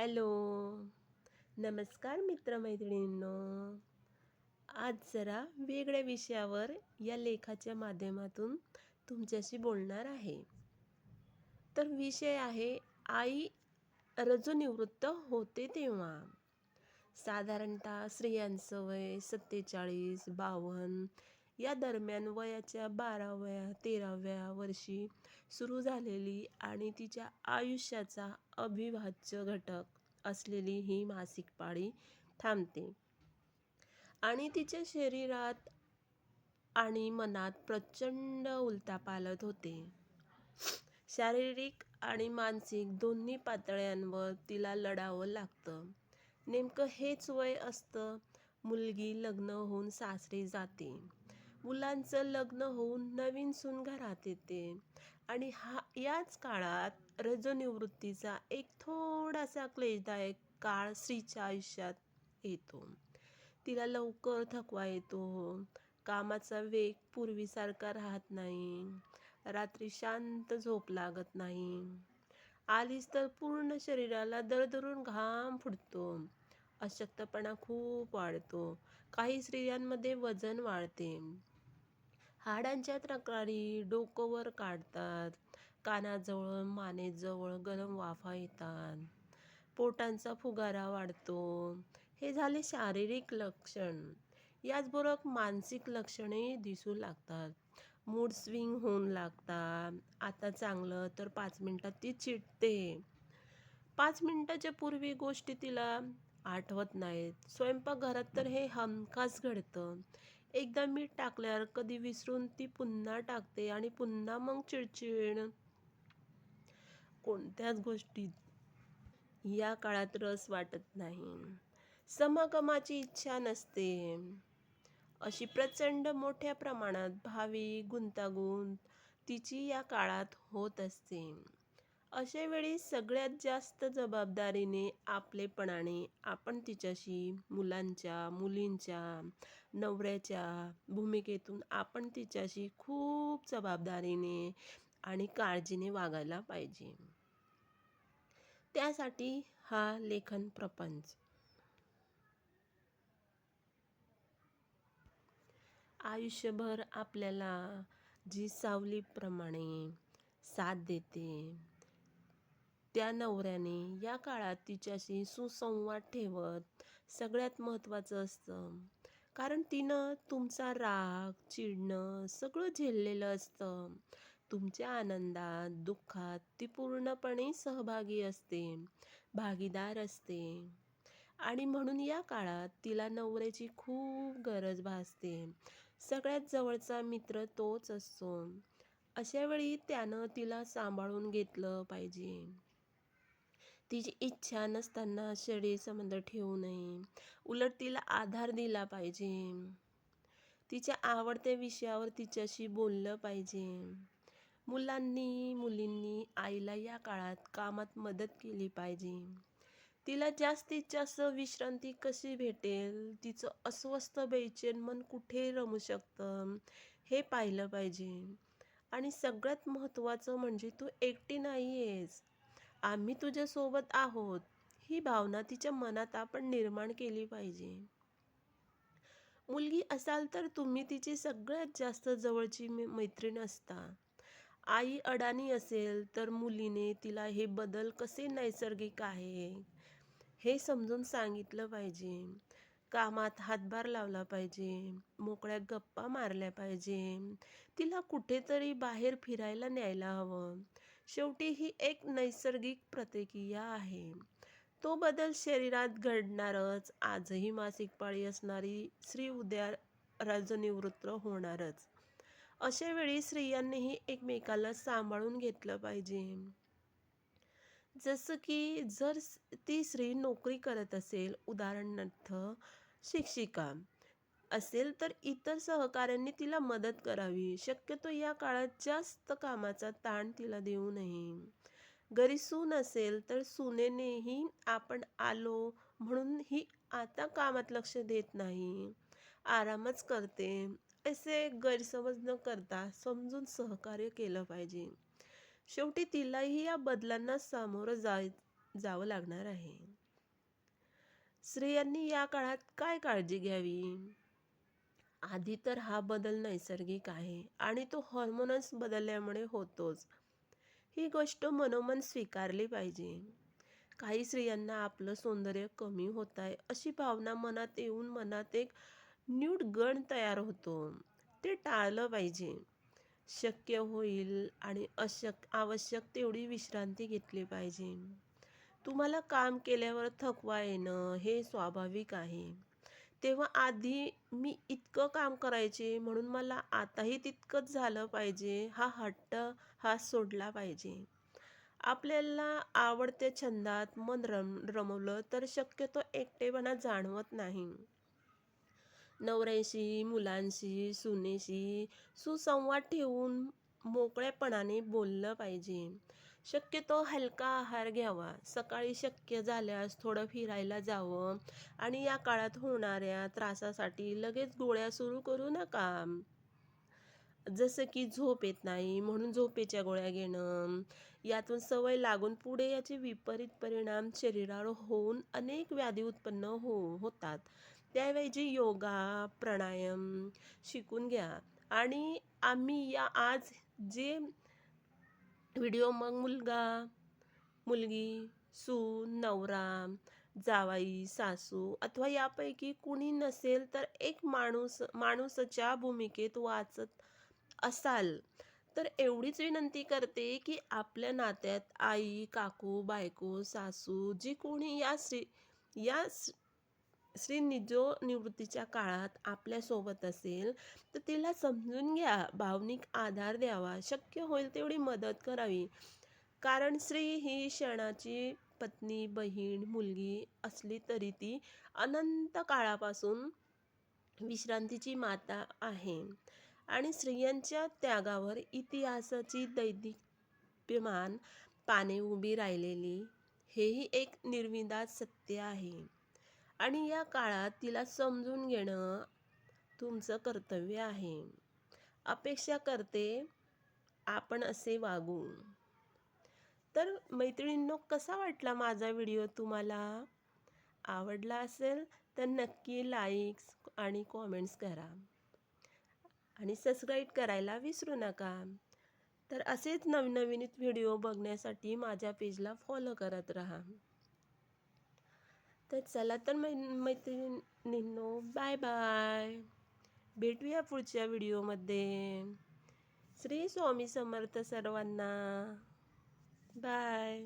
Hello. नमस्कार मित्रमैत्रिणींनो. आज जरा वेगळ्या विषयावर या लेखाच्या माध्यमातून तुमच्याशी बोलणार आहे. तर विषय आहे आई रजोनिवृत्त होते तेव्हा. साधारणतः स्त्रियांचं वय सत्तेचाळीस बावन्न या दरम्यान वयाच्या बाराव्या तेराव्या वर्षी सुरू झालेली आणि तिच्या आयुष्याचा अविभाज्य घटक असलेली ही मासिक पाळी थांबते. आणि तिच्या शरीरात आणि मनात प्रचंड उलथापालथ होते. शारीरिक आणि मानसिक दोन्ही पातळ्यांवर तिला लढावं लागतं. नेमकं हेच वय असतं मुलगी लग्न होऊन सासरी जाते. मुलांचं लग्न होऊन नवीन सून घरात येते. आणि हा याच काळात रजोनिवृत्तीचा एक थोडासा क्लेशदायक काळ स्त्रीच्या आयुष्यात येतो. तिला लवकर थकवा येतो. कामाचा वेग पूर्वीसारखा राहत नाही. रात्री शांत झोप लागत नाही. आलीच तर पूर्ण शरीराला दरदरून घाम फुटतो. अशक्तपणा खूप वाढतो. काही स्त्रियांमध्ये वजन वाढते. हाडांच्या तक्रारी डोकं वर काढतात. कानाजवळ मानेजवळ गरम वाफा येतात. पोटांचा फुगारा वाढतो. हे झाले शारीरिक लक्षण. याचबरोबर मानसिक लक्षणे दिसू लागतात. मूड स्विंग होऊन लागतात आता चांगलं तर पाच मिनटात ती चिडते. पाच मिनटाच्या पूर्वी गोष्टी तिला आठवत नाहीत. स्वयंपाकघरात तर हे हमखास घडतं. एकदा मीठ टाकल्यावर कधी विसरून ती पुन्हा टाकते आणि पुन्हा मग चिडचिड. कोणत्याच गोष्टीत या काळात रस वाटत नाही. समागमाची इच्छा नसते. अशी प्रचंड मोठ्या प्रमाणात भावी गुंतागुंत तिची या काळात होत असते. अशा वेळी सगळ्यात जास्त जबाबदारीने आपलेपणाने आपण तिच्याशी मुलांच्या मुलींच्या नवऱ्याच्या भूमिकेतून आपण तिच्याशी खूप जबाबदारीने आणि काळजीने वागायला पाहिजे. त्यासाठी हा लेखन प्रपंच. आयुष्यभर आपल्याला जी सावलीप्रमाणे साथ देते त्या नवऱ्याने या काळात तिच्याशी सुसंवाद ठेवत सगळ्यात महत्त्वाचं असतं. कारण तिनं तुमचा राग चिडणं सगळं झेललेलं असतं. तुमच्या आनंदात दुःखात ती पूर्णपणे सहभागी असते भागीदार असते. आणि म्हणून या काळात तिला नवऱ्याची खूप गरज भासते. सगळ्यात जवळचा मित्र तोच असतो. अशावेळी त्यानं तिला सांभाळून घेतलं पाहिजे. तिची इच्छा नसताना शरीर संबंध ठेवू नये. उलट तिला आधार दिला पाहिजे. तिच्या आवडत्या विषयावर तिच्याशी बोललं पाहिजे. मुलांनी मुलींनी आईला या काळात कामात मदत केली पाहिजे. तिला जास्तीत जास्त विश्रांती कशी भेटेल? तिचं अस्वस्थ बेचैन मन कुठे रमू शकतं? हे पाहिलं पाहिजे. आणि सगळ्यात महत्त्वाचं म्हणजे तू एकटी नाही आहेस आम्ही तुझ्यासोबत आहोत ही भावना तिच्या मनात आपण निर्माण केली पाहिजे. मुलगी असाल तर तुम्ही तिची सगळ्यात जास्त जवळची मैत्रीण असता. आई अडाणी असेल तर मुलीने तिला हे बदल कसे नैसर्गिक आहे हे समजून सांगितलं पाहिजे. कामात हातभार लावला पाहिजे मोकळ्या गप्पा मारल्या पाहिजे. तिला कुठेतरी बाहेर फिरायला न्यायला हवं. शेवटी ही एक नैसर्गिक प्रतिक्रिया आहे. तो बदल शरीरात घडणारच आजही मासिक पाळी असणारी स्त्री उद्या रजनिवृत्त होणारच. अशा वेळी स्त्रियांनीही एकमेकाला सांभाळून घेतलं पाहिजे. जसं की जर ती स्त्री नोकरी करत असेल उदाहरणार्थ शिक्षिका असेल तर इतर सहकाऱ्यांनी तिला मदत करावी. शक्यतो या काळात जास्त कामाचा ताण तिला देऊ नये. घरी सून असेल तर सुनेनेही आपण आलो म्हणून ही आता कामात लक्ष देत नाही. आरामच करते. असे गैरसमज न करता समजून सहकार्य केलं पाहिजे. शेवटी तिलाही या बदलांना सामोरं जाय जावं लागणार आहे. स्त्रियांनी या काळात काय काळजी घ्यावी? आधी तर हा बदल नैसर्गिक आहे आणि तो हॉर्मोनस बदलल्यामुळे होतोच. ही गोष्ट मनोमन स्वीकारली पाहिजे. काही स्त्रियांना आपलं सौंदर्य कमी होत आहे अशी भावना मनात येऊन मनात एक न्यूड गण तयार होतो. ते टाळलं पाहिजे. शक्य होईल आणि अशक आवश्यक तेवढी विश्रांती घेतली पाहिजे. तुम्हाला काम केल्यावर थकवा येणं हे स्वाभाविक आहे. तेव्हा आधी मी इतकं काम करायचे म्हणून मला आताही तितकंच झालं पाहिजे. हा हट्ट हा सोडला पाहिजे. आपल्याला आवडत्या छंदात मन रम रमवलं तर शक्यतो एकटेपणा जाणवत नाही. नवऱ्याशी मुलांशी सुनेशी सुसंवाद ठेवून मोकळेपणाने बोललं पाहिजे. शक्यतो हलका आहार घ्यावा. सकाळी शक्य झाल्यास थोडं फिरायला जावं आणि या काळात होणाऱ्या त्रासासाठी लगेच गोळ्या सुरू करू नका. जसं की झोप येत नाही म्हणून झोपेच्या गोळ्या घेणं. यातून सवय लागून पुढे याचे विपरीत परिणाम शरीरावर होऊन अनेक व्याधी उत्पन्न हो होतात. त्याऐवजी योगा प्राणायाम शिकून घ्या. आणि आम्ही या आज जे व्हिडिओ मग मुलगा मुलगी सून नवरा जावाई सासू अथवा यापैकी कुणी नसेल तर एक माणूस माणूसच्या भूमिकेत वाचत असाल. तर एवढीच विनंती करते की आपल्या नात्यात आई काकू बायको सासू जी कोणी या स्त्री या श्री निजो निवृत्तीच्या काळात आपल्यासोबत असेल तर तिला समजून घ्या. भावनिक आधार द्यावा. शक्य होईल तेवढी मदत करावी. कारण श्री ही क्षणाची पत्नी बहीण मुलगी असली तरी ती अनंत काळापासून विश्रांतीची माता आहे. आणि स्त्रियांच्या त्यागावर इतिहासाची दैदिप्यमान पाने उभी राहिलेली हेही एक निर्विदा सत्य आहे. आणि या काळात तिला समजून घेणं तुमचं कर्तव्य आहे. अपेक्षा करते आपण असे वागू. तर मैत्रिणींनो कसा वाटला माझा व्हिडिओ तुम्हाला? आवडला असेल तर नक्की लाईक्स आणि कॉमेंट्स करा. आणि सबस्क्राईब करायला विसरू नका. तर असेच नवनवीन व्हिडिओ बघण्यासाठी माझ्या पेजला फॉलो करत राहा. तर चला तर मै मैत्रिणींनो बाय बाय भेटूया पुढच्या व्हिडिओमध्ये श्री स्वामी समर्थ सर्वांना. बाय